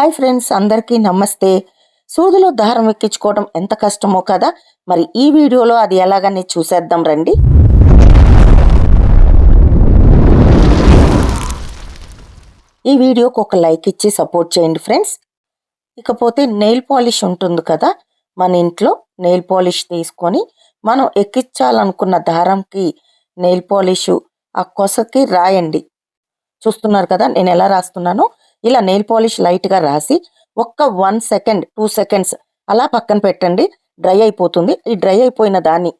Hi friends అందరికీ నమస్తే. సూదిలో దారం ఎక్కించుకోవడం ఎంత కష్టమో కదా? మరి ఈ వీడియోలో అది ఎలాగని చూసేద్దాం రండి. ఈ వీడియోకి ఒక లైక్ ఇచ్చి సపోర్ట్ చేయండి ఫ్రెండ్స్. ఇకపోతే నెయిల్ పాలిష్ ఉంటుంది కదా మన ఇంట్లో నెయిల్ పాలిష్ తీసుకొని మనం ఎక్కించాలనుకున్న దారంకి నెయిల్ పాలిష్ ఆ కొసకి రాయండి. చూస్తున్నారు కదా నేను ఎలా రాస్తున్నానో? ఇలా నెయిల్ పాలిష్ లైట్గా రాసి ఒక్క వన్ సెకండ్ టూ సెకండ్స్ అలా పక్కన పెట్టండి. డ్రై అయిపోతుంది. ఈ డ్రై అయిపోయిన దాన్ని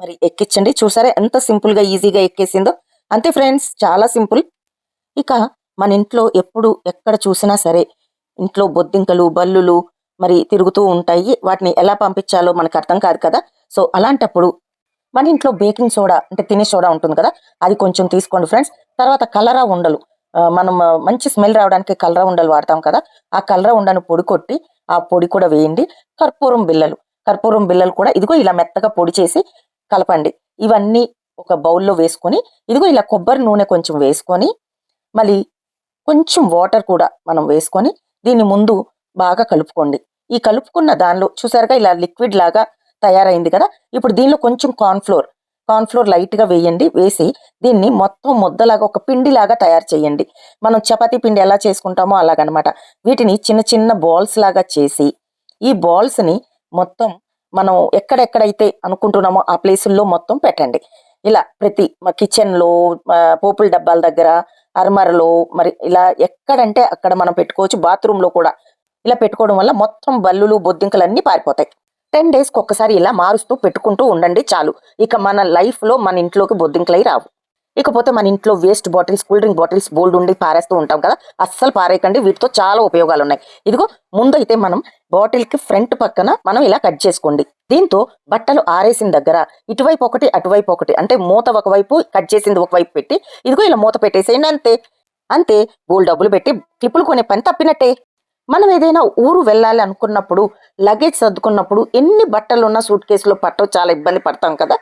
మరి ఎక్కించండి. చూసారా ఎంత సింపుల్గా ఈజీగా ఎక్కేసిందో? అంతే ఫ్రెండ్స్ చాలా సింపుల్ ఇక మన ఇంట్లో ఎప్పుడు ఎక్కడ చూసినా సరే ఇంట్లో బొద్దింకలు బల్లులు మరి తిరుగుతూ ఉంటాయి. వాటిని ఎలా పంపించాలో మనకు అర్థం కాదు కదా. సో అలాంటప్పుడు మన ఇంట్లో బేకింగ్ సోడా అంటే తినే సోడా ఉంటుంది కదా. అది కొంచెం తీసుకోండి ఫ్రెండ్స్ తర్వాత కలరా ఉండలు. మనం మంచి స్మెల్ రావడానికి కలర ఉండలు వాడతాం కదా ఆ కలరా ఉండను పొడి కొట్టి ఆ పొడి కూడా వేయండి. కర్పూరం బిల్లలు కర్పూరం బిల్లలు కూడా ఇదిగో ఇలా మెత్తగా పొడి చేసి కలపండి. ఇవన్నీ ఒక బౌల్లో వేసుకొని ఇదిగో ఇలా కొబ్బరి నూనె కొంచెం వేసుకొని మళ్ళీ కొంచెం వాటర్ కూడా మనం వేసుకొని దీన్ని ముందు బాగా కలుపుకోండి. ఈ కలుపుకున్న దానిలో చూసారుగా ఇలా లిక్విడ్ లాగా తయారైంది కదా ఇప్పుడు దీనిలో కొంచెం కార్న్ఫ్లోర్ కార్న్ఫ్లోర్ లైట్గా వేయండి వేసి దీన్ని మొత్తం ముద్దలాగా ఒక పిండిలాగా తయారు చేయండి. మనం చపాతీ పిండి ఎలా చేసుకుంటామో అలాగనమాట. వీటిని చిన్న చిన్న బాల్స్ లాగా చేసి ఈ బాల్స్ని మొత్తం మనం ఎక్కడెక్కడైతే అనుకుంటున్నామో ఆ ప్లేసుల్లో మొత్తం పెట్టండి. ఇలా ప్రతి మా కిచెన్లో పోపుల డబ్బాల దగ్గర అరమరలో మరి ఇలా ఎక్కడంటే అక్కడ మనం పెట్టుకోవచ్చు. బాత్రూమ్లో కూడా ఇలా పెట్టుకోవడం వల్ల మొత్తం బల్లులు బొద్దింకలు అన్నీ పారిపోతాయి. టెన్ డేస్కి ఒక్కసారి ఇలా మారుస్తూ పెట్టుకుంటూ ఉండండి చాలు. ఇక మన లైఫ్లో మన ఇంట్లోకి బొద్దింకలై రావు. ఇకపోతే మన ఇంట్లో waste bottles cool drink bottles బోల్డ్ ఉండి పారేస్తూ ఉంటాం కదా అస్సలు పారేయకండి. వీటితో చాలా ఉపయోగాలు ఉన్నాయి ఇదిగో ముందు అయితే మనం బాటిల్కి ఫ్రంట్ పక్కన మనం ఇలా కట్ చేసుకోండి. దీంతో బట్టలు ఆరేసిన దగ్గర ఇటువైపు ఒకటి అటువైపు ఒకటి అంటే మూత ఒకవైపు కట్ చేసింది ఒకవైపు పెట్టి ఇదిగో ఇలా మూత పెట్టేసేయండి అంతే. అంతే బోల్ డబ్బులు పెట్టి క్లిప్పులు కొనే పని తప్పినట్టే. మనం ఏదైనా ఊరు వెళ్ళాలి అనుకున్నప్పుడు లగేజ్ సర్దుకున్నప్పుడు ఎన్ని బట్టలు ఉన్న సూట్ కేసులో పట్టవు చాలా ఇబ్బంది పడతాం కదా?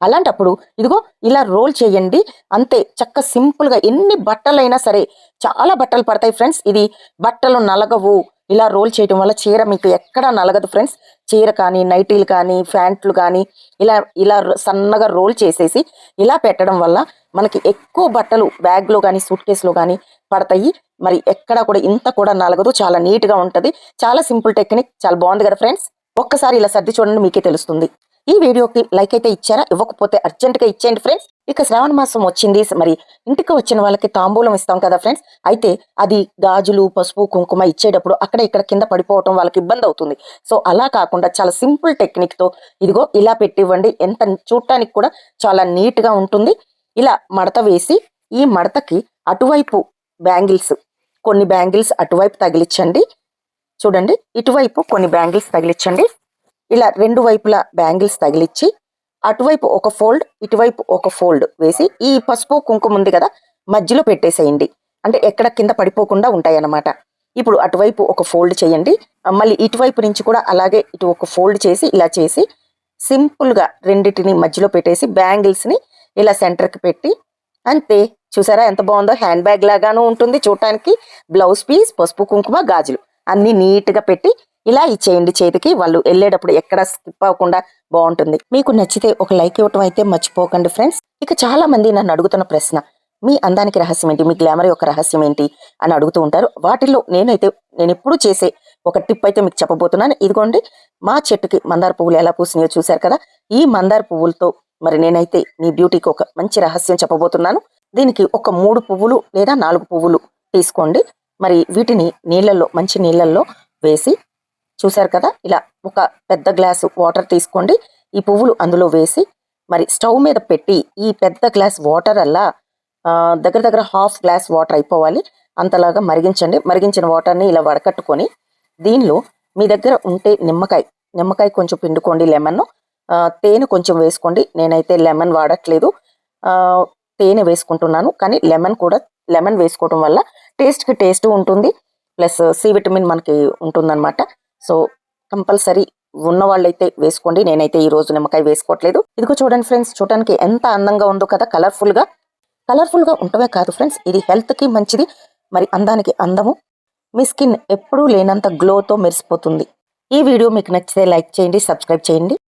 అలాంటప్పుడు ఇదిగో ఇలా రోల్ చేయండి అంతే చక్క సింపుల్గా ఎన్ని బట్టలైనా సరే చాలా బట్టలు పడతాయి ఫ్రెండ్స్ ఇది బట్టలు నలగవు. ఇలా రోల్ చేయడం వల్ల చీర మీకు ఎక్కడా నలగదు ఫ్రెండ్స్ చీర కానీ నైటీలు కానీ ప్యాంట్లు కానీ ఇలా ఇలా సన్నగా రోల్ చేసేసి ఇలా పెట్టడం వల్ల మనకి ఎక్కువ బట్టలు బ్యాగ్లో కానీ సూట్ కేసులో కానీ పడతాయి. మరి ఎక్కడ కూడా ఇంత కూడా నలగదు. చాలా నీట్గా ఉంటుంది. చాలా సింపుల్ టెక్నిక్. చాలా బాగుంది కదా ఫ్రెండ్స్? ఒక్కసారి ఇలా సర్ది చూడండి మీకే తెలుస్తుంది. ఈ వీడియోకి లైక్ అయితే ఇచ్చారా? ఇవ్వకపోతే అర్జెంట్గా ఇచ్చేయండి ఫ్రెండ్స్. ఇక శ్రావణ మాసం వచ్చింది. మరి ఇంటికి వచ్చిన వాళ్ళకి తాంబూలం ఇస్తాం కదా ఫ్రెండ్స్? అయితే అది గాజులు పసుపు కుంకుమ ఇచ్చేటప్పుడు అక్కడ ఇక్కడ కింద పడిపోవటం వాళ్ళకి ఇబ్బంది అవుతుంది. సో అలా కాకుండా చాలా సింపుల్ టెక్నిక్తో ఇదిగో ఇలా పెట్టివ్వండి. ఎంత చూడటానికి కూడా చాలా నీట్గా ఉంటుంది. ఇలా మడత వేసి ఈ మడతకి అటువైపు బ్యాంగిల్స్ కొన్ని బ్యాంగిల్స్ అటువైపు తగిలించండి చూడండి ఇటువైపు కొన్ని బ్యాంగిల్స్ తగిలించండి ఇలా రెండు వైపులా బ్యాంగిల్స్ తగిలిచ్చి అటువైపు ఒక ఫోల్డ్ ఇటువైపు ఒక ఫోల్డ్ వేసి ఈ పసుపు కుంకుమ ఉంది కదా మధ్యలో పెట్టేసేయండి. అంటే ఎక్కడ కింద పడిపోకుండా ఉంటాయి అన్నమాట ఇప్పుడు అటువైపు ఒక ఫోల్డ్ చేయండి. మళ్ళీ ఇటువైపు నుంచి కూడా అలాగే ఇటు ఒక ఫోల్డ్ చేసి ఇలా చేసి సింపుల్గా రెండిటిని మధ్యలో పెట్టేసి బ్యాంగిల్స్ని ఇలా సెంటర్కి పెట్టి అంతే. చూసారా ఎంత బాగుందో? హ్యాండ్ బ్యాగ్ లాగాను ఉంటుంది చూడటానికి బ్లౌజ్ పీస్ పసుపు కుంకుమ గాజులు. అన్ని నీట్గా పెట్టి ఇలా ఇచ్చేయండి చేతికి. వాళ్ళు వెళ్ళేటప్పుడు ఎక్కడ స్కిప్ అవ్వకుండా బాగుంటుంది. మీకు నచ్చితే ఒక లైక్ ఇవ్వటం అయితే మర్చిపోకండి ఫ్రెండ్స్. ఇక చాలా మంది నన్ను అడుగుతున్న ప్రశ్న మీ అందానికి రహస్యం ఏంటి? మీ గ్లామర్ యొక్క రహస్యం ఏంటి? అని అడుగుతూ ఉంటారు. వాటిల్లో నేనైతే నేను ఎప్పుడు చేసే ఒక టిప్ అయితే మీకు చెప్పబోతున్నాను. ఇదిగోండి మా చెట్టుకి మందార పువ్వులు ఎలా పూసినాయో చూశారు కదా? ఈ మందార పువ్వులతో మరి నేనైతే మీ బ్యూటీకి ఒక మంచి రహస్యం చెప్పబోతున్నాను. దీనికి ఒక మూడు పువ్వులు లేదా నాలుగు పువ్వులు తీసుకోండి. మరి వీటిని నీళ్ళల్లో మంచి నీళ్ళల్లో వేసి చూశారు కదా? ఇలా ఒక పెద్ద గ్లాసు వాటర్ తీసుకోండి. ఈ పువ్వులు అందులో వేసి మరి స్టవ్ మీద పెట్టి ఈ పెద్ద గ్లాస్ వాటర్ అలా దగ్గర దగ్గర హాఫ్ గ్లాస్ వాటర్ అయిపోవాలి. అంతలాగా మరిగించండి. మరిగించిన వాటర్ని ఇలా వడకట్టుకొని దీనిలో మీ దగ్గర ఉంటే నిమ్మకాయ నిమ్మకాయ కొంచెం పిండుకోండి లెమన్ తేనె కొంచెం వేసుకోండి. నేనైతే లెమన్ వాడట్లేదు. ఆ, తేనె వేసుకుంటున్నాను. కానీ లెమన్ కూడా లెమన్ వేసుకోవడం వల్ల టేస్ట్కి టేస్ట్ ఉంటుంది. ప్లస్ సి విటమిన్ మనకి ఉంటుందన్నమాట. సో కంపల్సరీ ఉన్న వాళ్ళైతే వేసుకోండి. నేనైతే ఈ రోజు నిమ్మకాయ వేసుకోవట్లేదు. ఇదిగో చూడండి ఫ్రెండ్స్ చూడడానికి ఎంత అందంగా ఉందో కదా కలర్ఫుల్గా. కలర్ఫుల్గా ఉండవే గా కాదు ఫ్రెండ్స్ ఇది హెల్త్కి మంచిది. మరి అందానికి అందము. మీ స్కిన్ ఎప్పుడూ లేనంత గ్లోతో మెరిసిపోతుంది. ఈ వీడియో మీకు నచ్చితే లైక్ చేయండి సబ్స్క్రైబ్ చేయండి.